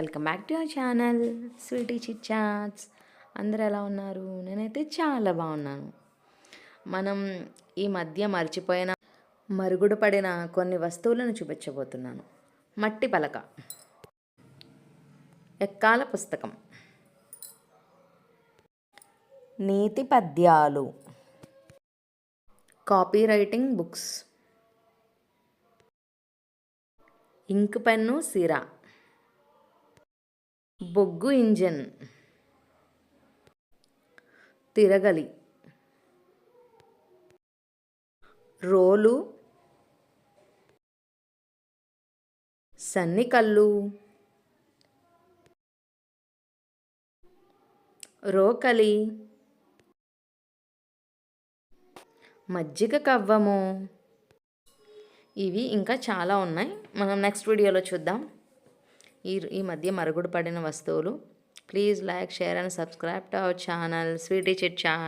Welcome back to our channel sweety chit chats. అందరు ఎలా ఉన్నారు? నేనైతే చాలా బాగున్నాను. మనం ఈ మధ్య మర్చిపోయిన మరుగుడు పడిన కొన్ని వస్తువులను చూపించబోతున్నాను. మట్టి పలక. ఎక్కాల పుస్తకం. నీతి పద్యాలు. Copy writing books. Ink pen సిరా. బొగ్గు ఇంజన్. తిరగలి. రోలు. సన్నికల్లు. రోకలి. మజ్జిగ కవ్వము. ఇవి ఇంకా చాలా ఉన్నాయి. మనం నెక్స్ట్ వీడియోలో చూద్దాం. ఈ ఈ మధ్య మరుగుడు పడిన వస్తువులు. Please like share and subscribe to our channel sweety chit chat